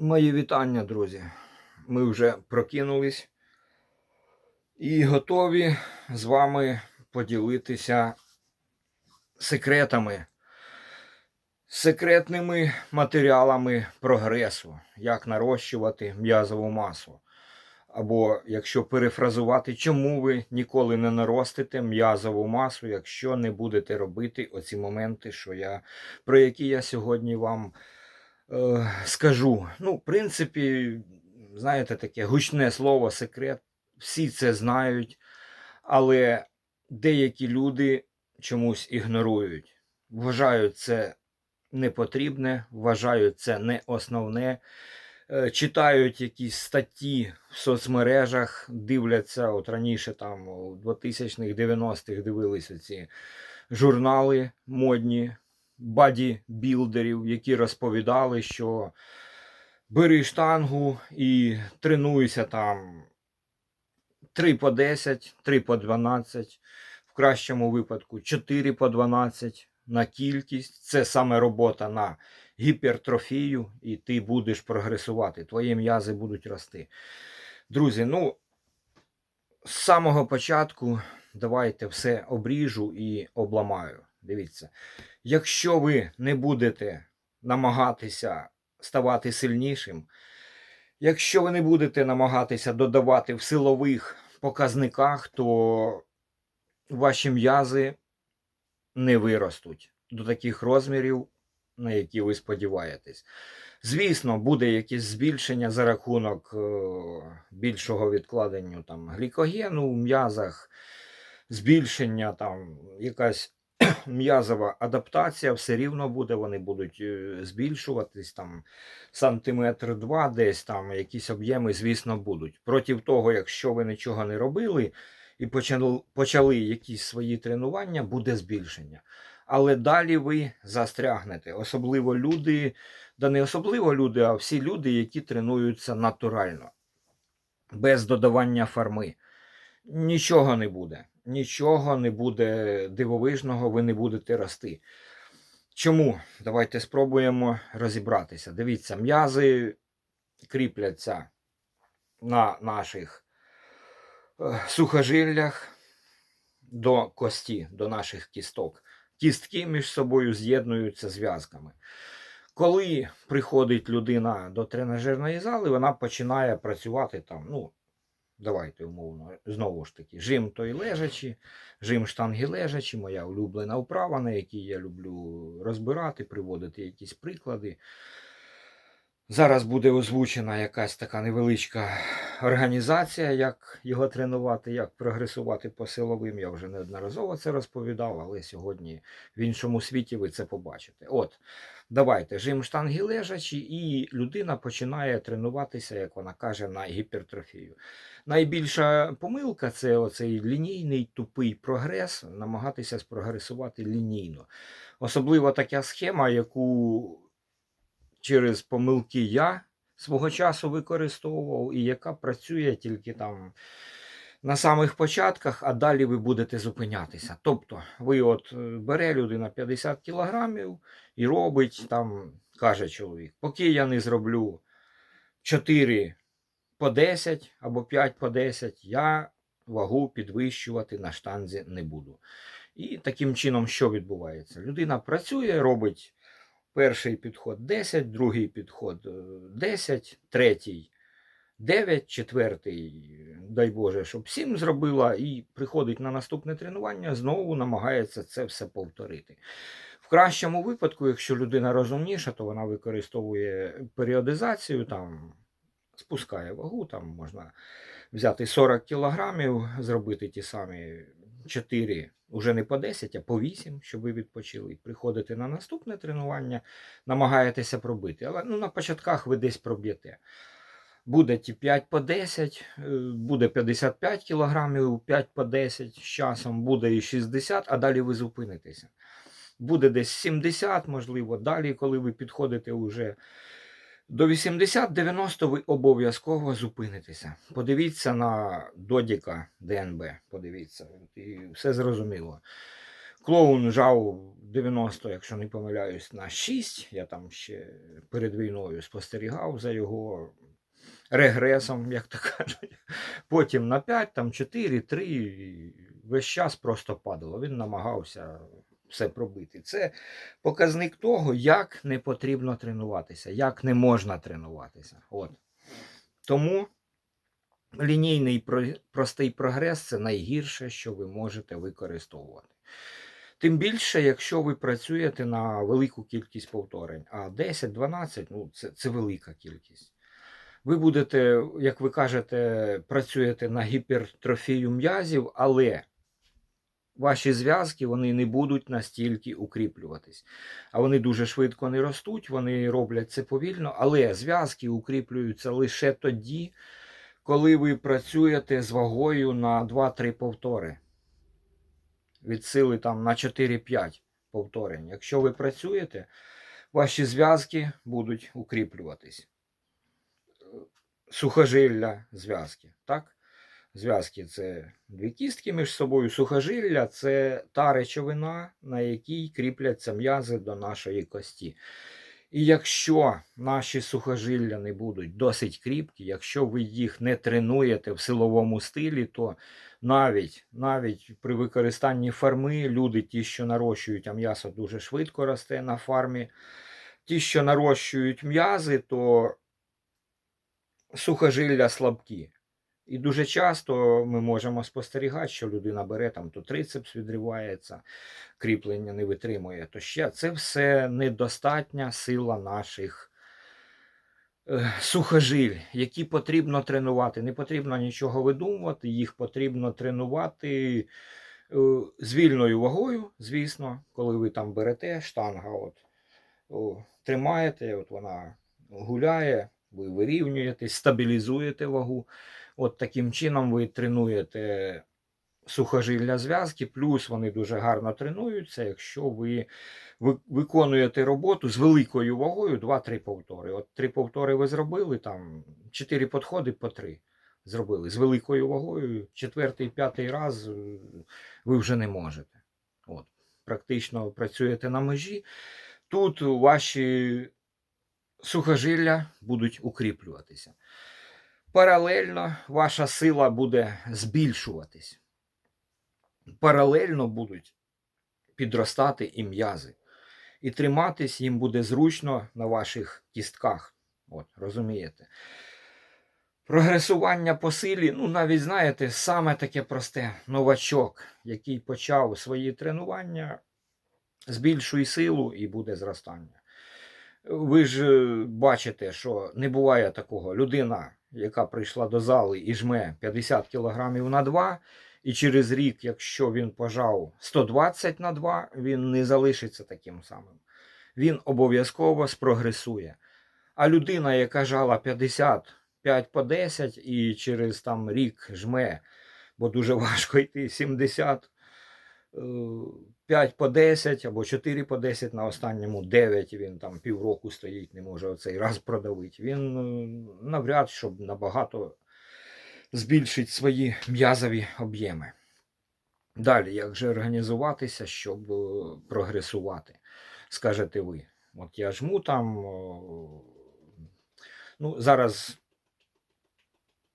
Мої вітання, друзі. Ми вже прокинулись і готові з вами поділитися секретами, секретними матеріалами прогресу, як нарощувати м'язову масу. Або, якщо перефразувати, чому ви ніколи не наростите м'язову масу, якщо не будете робити оці моменти, що я, про які я сьогодні вам е, скажу. Ну, в принципі, знаєте, таке гучне слово, секрет, всі це знають, але деякі люди чомусь ігнорують, вважають це непотрібне, вважають це не основне. Е, Читають якісь статті в соцмережах, дивляться, от раніше там у 2000-х, 90-х дивилися ці журнали модні, баді-білдерів, які розповідали, що бери штангу і тренуйся там 3 по 10, 3 по 12, в кращому випадку 4 по 12 на кількість. Це саме робота на гіпертрофію, і ти будеш прогресувати, твої м'язи будуть рости. Друзі, ну, з самого початку давайте все обріжу і обламаю. Дивіться, якщо ви не будете намагатися ставати сильнішим, якщо ви не будете намагатися додавати в силових показниках, то ваші м'язи не виростуть до таких розмірів, на які ви сподіваєтесь. Звісно, буде якесь збільшення за рахунок е, більшого відкладення там, глікогену в м'язах, збільшення, там, якась м'язова адаптація, все рівно буде, вони будуть е, збільшуватись там сантиметр два, десь там якісь об'єми, звісно, будуть. Проти того, якщо ви нічого не робили і почали, почали якісь свої тренування, буде збільшення. Але далі ви застрягнете. Особливо люди, да не особливо люди, а всі люди, які тренуються натурально, без додавання фарми. Нічого не буде. Нічого не буде дивовижного, ви не будете рости. Чому? Давайте спробуємо розібратися. Дивіться, м'язи кріпляться на наших е, сухожиллях до кості, до наших кісток. Кістки між собою з'єднуються зв'язками. Коли приходить людина до тренажерної зали, вона починає працювати там, ну, давайте умовно, знову ж таки, жим той лежачі, жим штанги лежачі, моя улюблена вправа, на якій я люблю розбирати, приводити якісь приклади. Зараз буде озвучена якась така невеличка організація, як його тренувати, як прогресувати по силовим. Я вже неодноразово це розповідав, але сьогодні в іншому світі ви це побачите. От, давайте жим штанги лежачі, і людина починає тренуватися, як вона каже, на гіпертрофію. Найбільша помилка це оцей лінійний тупий прогрес, намагатися спрогресувати лінійно. Особливо така схема, яку через помилки я свого часу використовував, і яка працює тільки там на самих початках, а далі ви будете зупинятися. Тобто, ви от е, бере людина 50 кілограмів і робить там, каже чоловік, поки я не зроблю 4 по 10 або 5 по 10, я вагу підвищувати на штанзі не буду. І таким чином, що відбувається? Людина працює, робить перший підход 10, другий підход е, 10, третій 9, четвертий, дай Боже, щоб 7 зробила, і приходить на наступне тренування, знову намагається це все повторити. В кращому випадку, якщо людина розумніша, то вона використовує періодизацію, там спускає вагу, там можна взяти 40 кілограмів, зробити ті самі 4, уже не по 10, а по 8, щоб ви відпочили. Приходите на наступне тренування, намагаєтеся пробити. Але ну, на початках ви десь проб'єте. Буде ті 5 по 10, е, буде 55 кілограмів, 5 по 10, з часом буде і 60, а далі ви зупинитеся. Буде десь 70, можливо, далі, коли ви підходите вже до 80-90, ви обов'язково зупинитеся. Подивіться на Додіка ДНБ, подивіться, і все зрозуміло. Клоун жав 90, якщо не помиляюсь, на 6. Я там ще перед війною спостерігав за його регресом, як то кажуть. Потім на 5, там 4, 3. Весь час просто падало. Він намагався все пробити. Це показник того, як не потрібно тренуватися, як не можна тренуватися. От. Тому лінійний простий прогрес це найгірше, що ви можете використовувати. Тим більше, якщо ви працюєте на велику кількість повторень, а 10-12 ну, це, це велика кількість. Ви будете, як ви кажете, працюєте на гіпертрофію м'язів, але ваші зв'язки вони не будуть настільки укріплюватись. А вони дуже швидко не ростуть, вони роблять це повільно, але зв'язки укріплюються лише тоді, коли ви працюєте з вагою на 2-3 повтори. Від сили там на 4-5 повторень. Якщо ви працюєте, ваші зв'язки будуть укріплюватись. Сухожилля зв'язки. Так? Зв'язки це дві кістки між собою. Сухожилля це та речовина, на якій кріпляться м'язи до нашої кості. І якщо наші сухожилля не будуть досить кріпкі, якщо ви їх не тренуєте в силовому стилі, то навіть, навіть при використанні фарми люди, ті, що нарощують, а м'ясо дуже швидко росте на фармі, ті, що нарощують м'язи, то сухожилля слабкі. І дуже часто ми можемо спостерігати, що людина бере там то трицепс відривається, кріплення не витримує, то ще це все недостатня сила наших е, сухожиль, які потрібно тренувати. Не потрібно нічого видумувати, їх потрібно тренувати е, з вільною вагою, звісно, коли ви там берете штанга, от, тримаєте, от вона гуляє, ви вирівнюєтесь, стабілізуєте вагу. От таким чином ви тренуєте сухожилля зв'язки, плюс вони дуже гарно тренуються, якщо ви ви- виконуєте роботу з великою вагою 2-3 повтори. От 3 повтори ви зробили, там 4 підходи по 3 зробили з великою вагою. Четвертий, п'ятий раз е, ви вже не можете. От. Практично працюєте на межі. Тут ваші сухожилля будуть укріплюватися паралельно ваша сила буде збільшуватись. Паралельно будуть підростати і м'язи. І триматись їм буде зручно на ваших кістках. От, розумієте? Прогресування по силі, ну навіть знаєте, саме таке просте новачок, який почав свої тренування, збільшуй силу і буде зростання. Ви ж е, бачите, що не буває такого. Людина, яка прийшла до зали і жме 50 кг на 2, і через рік, якщо він пожав 120 на 2, він не залишиться таким самим. Він обов'язково спрогресує. А людина, яка жала 55 по 10 і через там рік жме, бо дуже важко йти 70, е, 5 по 10 або 4 по 10 на останньому 9, він там півроку стоїть, не може оцей раз продавити. Він е, навряд щоб набагато збільшить свої м'язові об'єми. Далі, як же організуватися, щоб е, прогресувати? Скажете ви. От я жму там. Ну, зараз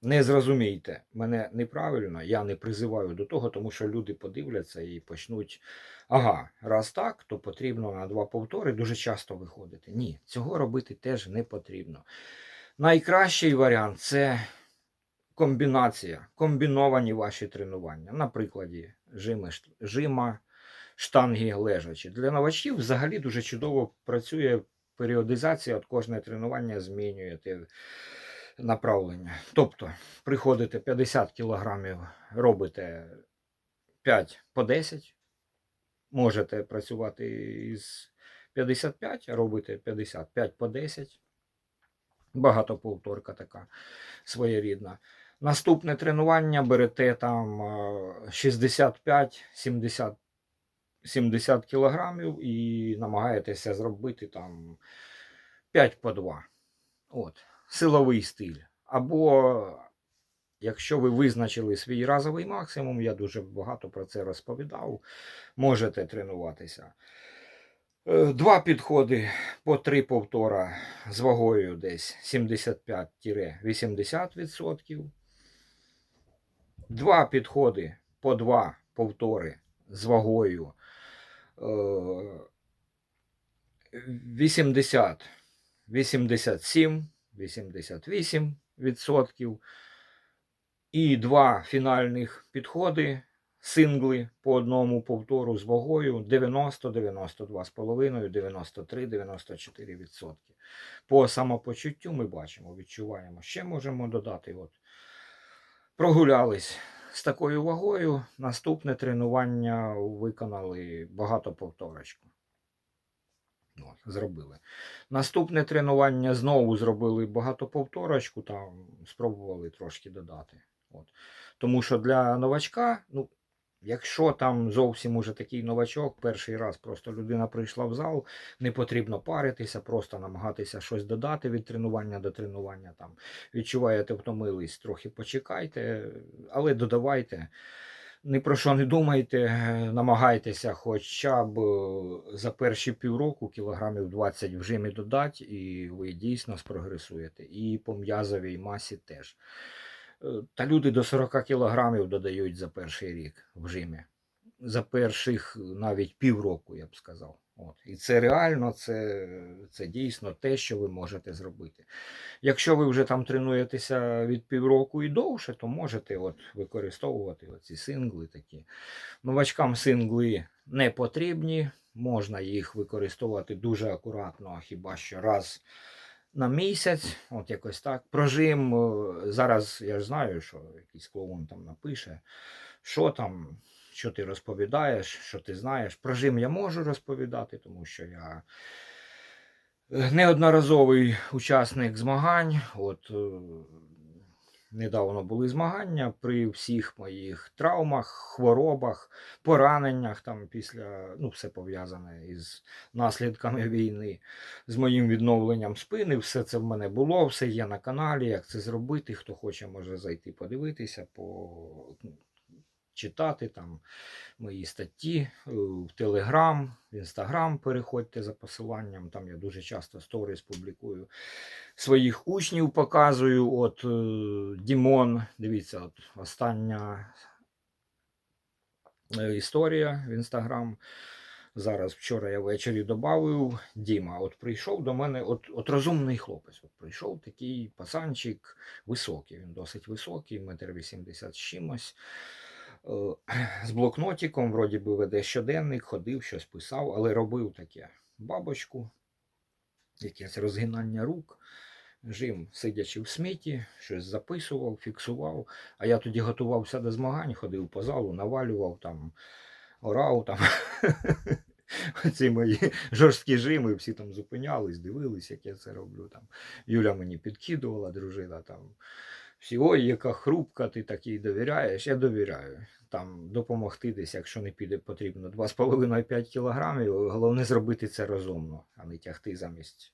не зрозумійте мене неправильно, я не призиваю до того, тому що люди подивляться і почнуть. Ага, раз так, то потрібно на два повтори дуже часто виходити. Ні, цього робити теж не потрібно. Найкращий варіант це комбінація, комбіновані ваші тренування. На прикладі жими, жима, штанги лежачі. Для новачків взагалі дуже чудово працює періодизація, от кожне тренування змінюєте направлення. Тобто, приходите 50 кілограмів, робите 5 по 10, можете працювати із 55, а робите 55 по 10. Багатоповторка така своєрідна. Наступне тренування берете там е, 65-70 70 кілограмів і намагаєтеся зробити там 5 по 2. От, силовий стиль. Або якщо ви визначили свій разовий максимум, я дуже багато про це розповідав, можете тренуватися. Е, Два підходи по три повтора з вагою десь 75-80%. Два підходи по два повтори з вагою е, 80, 87, 88 відсотків. І два фінальних підходи, сингли по одному повтору з вагою 90, 92,5, 93, 94 відсотки. По самопочуттю ми бачимо, відчуваємо. Ще можемо додати. От, прогулялись з такою вагою. Наступне тренування виконали багато повторочку. Зробили. Наступне тренування знову зробили багатоповторочку, там спробували трошки додати. От. Тому що для новачка, ну, якщо там зовсім уже такий новачок, перший раз просто людина прийшла в зал, не потрібно паритися, просто намагатися щось додати від тренування до тренування. Там, відчуваєте, втомились, трохи почекайте, але додавайте. Ні про що не думайте, е, намагайтеся хоча б е, за перші півроку кілограмів 20 в жимі додати, і ви дійсно спрогресуєте. І по м'язовій масі теж. Е, Та люди до 40 кілограмів додають за перший рік в жимі. За перших навіть півроку, я б сказав. От. І це реально, це, це дійсно те, що ви можете зробити. Якщо ви вже там тренуєтеся від півроку і довше, то можете от використовувати ці сингли такі. Новачкам сингли не потрібні, можна їх використовувати дуже акуратно, хіба що раз на місяць, от якось так. Прожим е, зараз я ж знаю, що якийсь клоун там напише, що там, що ти розповідаєш, що ти знаєш. Прожим я можу розповідати, тому що я е, неодноразовий учасник змагань. От е, недавно були змагання при всіх моїх травмах, хворобах, пораненнях там після, ну, все пов'язане із наслідками війни, з моїм відновленням спини. Все це в мене було, все є на каналі. Як це зробити? Хто хоче, може зайти подивитися, по читати там мої статті е, в Телеграм, в Інстаграм переходьте за посиланням. Там я дуже часто сторіс публікую. Своїх учнів показую. От е, Дімон, дивіться, от остання е, історія в Інстаграм. Зараз вчора я ввечері додав Діма. От прийшов до мене, от, от розумний хлопець. От прийшов такий пацанчик високий. Він досить високий, метр вісімдесят з чимось. Е, З блокнотиком, вроді би, веде щоденник, ходив, щось писав, але робив таке бабочку, якесь розгинання рук. Жим, сидячи в сміті, щось записував, фіксував. А я тоді готувався до змагань, ходив по залу, навалював там, орав там. Ці мої жорсткі жими, всі там зупинялись, дивились, як я це роблю. Там. Юля мені підкидувала, дружина там. Всі, ой, яка хрупка, ти такій довіряєш. Я довіряю. Там допомогти десь, якщо не піде, потрібно 2,5-5 кілограмів. Головне зробити це розумно, а не тягти замість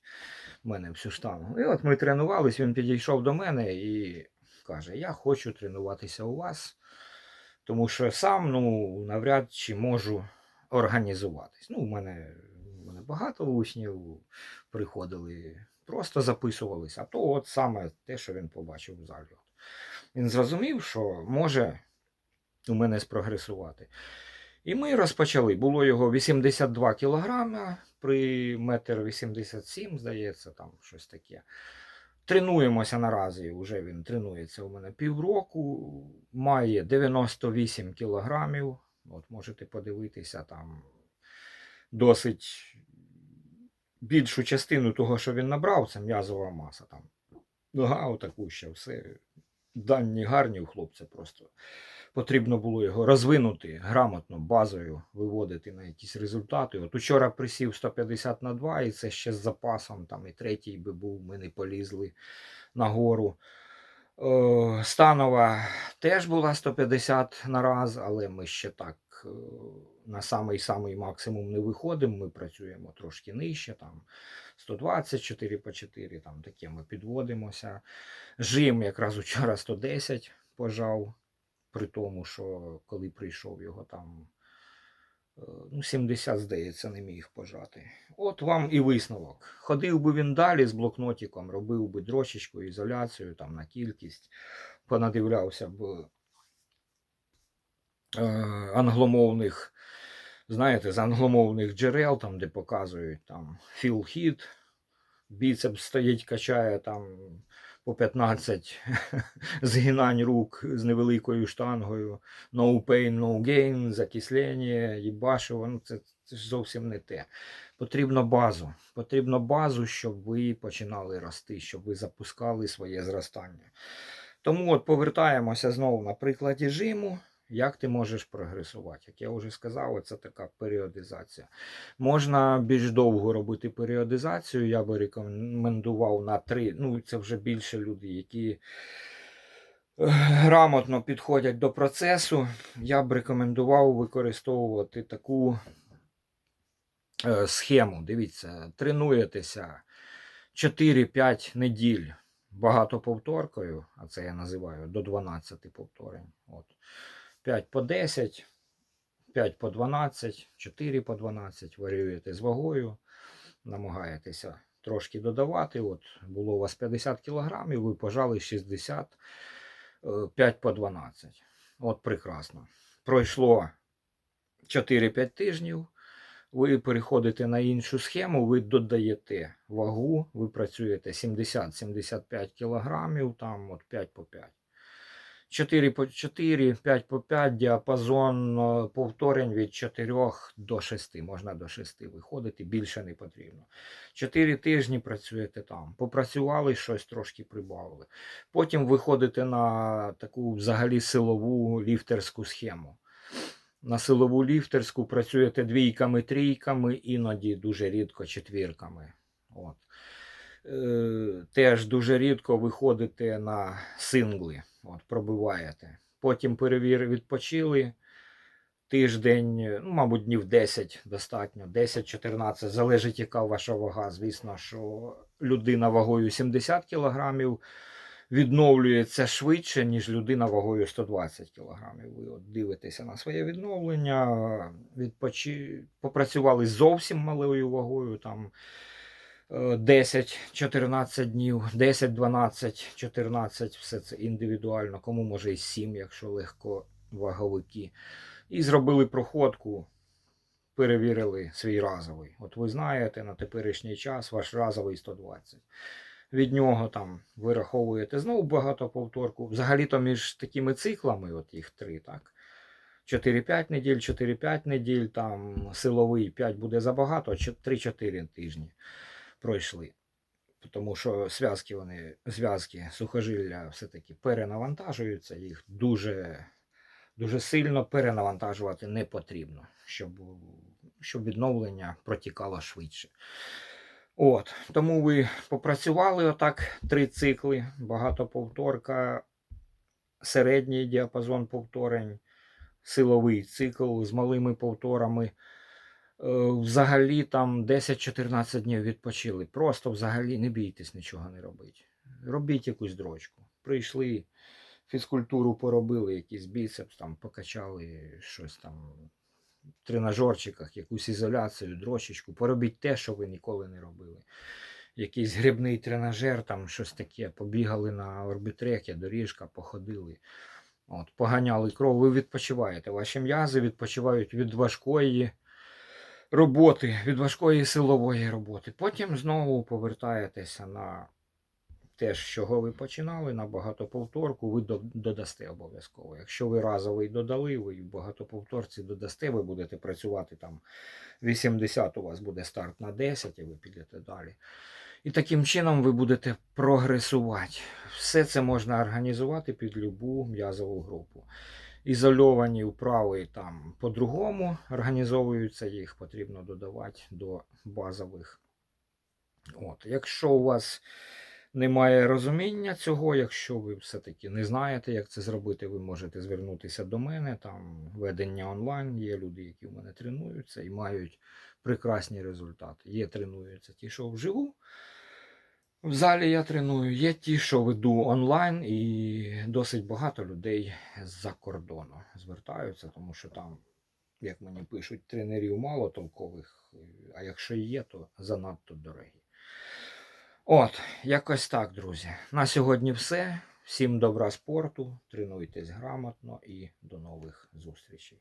мене всю штангу. І от ми тренувались, він підійшов до мене і каже: Я хочу тренуватися у вас, тому що сам ну, навряд чи можу організуватись. Ну, у мене, у мене багато учнів приходили, просто записувались, а то от саме те, що він побачив в залі. Він зрозумів, що може у мене спрогресувати. І ми розпочали. Було його 82 кілограми при метр 87, здається, там щось таке. Тренуємося наразі. Вже він тренується у мене півроку, має 98 кілограмів. От можете подивитися там досить більшу частину того, що він набрав, це м'язова маса. Там нога отаку ще все. Дані гарні у хлопця просто. Потрібно було його розвинути грамотно, базою, виводити на якісь результати. От учора присів 150 на 2, і це ще з запасом, там і третій би був, ми не полізли нагору. Е, Станова теж була 150 на раз, але ми ще так е, на самий-самий максимум не виходимо. Ми працюємо трошки нижче, там 120, 4 по 4, там таке ми підводимося. Жим якраз учора 110 пожав, при тому, що коли прийшов його там е, ну, 70, здається, не міг пожати. От вам і висновок. Ходив би він далі з блокнотиком, робив би дрочечку, ізоляцію там на кількість, понадивлявся б е, англомовних, знаєте, з англомовних джерел, там, де показують там філ хіт, біцепс стоїть, качає там по 15 згинань рук з невеликою штангою, no pain, no gain, закислення, їбашево, ну це, це зовсім не те. Потрібно базу. Потрібно базу, щоб ви починали рости, щоб ви запускали своє зростання. Тому от повертаємося знову на прикладі жиму. Як ти можеш прогресувати? Як я вже сказав, це така періодизація. Можна більш довго робити періодизацію. Я би рекомендував на три. Ну, це вже більше люди, які грамотно підходять до процесу. Я б рекомендував використовувати таку е, схему. Дивіться, тренуєтеся 4-5 неділь багатоповторкою, а це я називаю до 12 повторень. От. 5 по 10, 5 по 12, 4 по 12, варіюєте з вагою, намагаєтеся трошки додавати. От було у вас 50 кг, ви пожали 60, е, 5 по 12. От прекрасно. Пройшло 4-5 тижнів. Ви переходите на іншу схему, ви додаєте вагу, ви працюєте 70-75 кг, там от 5 по 5. 4 по 4, 5 по 5 діапазон е, повторень від 4 до 6. Можна до 6 виходити, більше не потрібно. 4 тижні працюєте там. Попрацювали, щось трошки прибавили. Потім виходите на таку взагалі силову ліфтерську схему. На силову ліфтерську працюєте двійками, трійками, іноді дуже рідко четвірками. От. Е, теж дуже рідко виходите на сингли, от, пробиваєте. Потім перевір, відпочили. Тиждень, ну, мабуть, днів 10 достатньо, 10-14, залежить, яка ваша вага. Звісно, що людина вагою 70 кг відновлюється швидше, ніж людина вагою 120 кг. Ви от дивитеся на своє відновлення, відпочи... попрацювали зовсім малою вагою. там 10-14 днів, 10, 12, 14, все це індивідуально, кому може і 7, якщо легко ваговики. І зробили проходку, перевірили свій разовий. От ви знаєте, на теперішній час ваш разовий 120. Від нього там вираховуєте знову багато повторку. Взагалі-то між такими циклами, от їх три, так? 4-5 неділь, 4-5 неділь, там силовий 5 буде забагато, 3-4 тижні пройшли. Тому що зв'язки вони, зв'язки сухожилля все-таки перенавантажуються, їх дуже дуже сильно перенавантажувати не потрібно, щоб щоб відновлення протікало швидше. От, Тому ви попрацювали отак три цикли, багатоповторка, середній діапазон повторень, силовий цикл з малими повторами. Е, взагалі там 10-14 днів відпочили. Просто взагалі не бійтесь нічого не робити. Робіть якусь дрочку. Прийшли, фізкультуру поробили, якийсь біцепс, там покачали щось там в тренажерчиках, якусь ізоляцію, дрочечку. Поробіть те, що ви ніколи не робили. Якийсь грибний тренажер, там щось таке, побігали на орбітрекі, доріжка, походили. От, Поганяли кров, ви відпочиваєте. Ваші м'язи відпочивають від важкої роботи, від важкої силової роботи. Потім знову повертаєтеся на те, з чого ви починали, на багатоповторку, ви додасте обов'язково. Якщо ви разовий додали, ви в багатоповторці додасте, ви будете працювати там 80, у вас буде старт на 10, і ви підете далі. І таким чином ви будете прогресувати. Все це можна організувати під любу м'язову групу ізольовані вправи там по-другому організовуються, їх потрібно додавати до базових. От. Якщо у вас немає розуміння цього, якщо ви все-таки не знаєте, як це зробити, ви можете звернутися до мене. Там ведення онлайн, є люди, які в мене тренуються і мають прекрасні результати. Є тренуються ті, що вживу. В залі я треную. Є ті, що веду онлайн, і досить багато людей з-за кордону звертаються, тому що там, як мені пишуть, тренерів мало толкових, а якщо є, то занадто дорогі. От, якось так, друзі. На сьогодні все. Всім добра спорту, тренуйтесь грамотно і до нових зустрічей.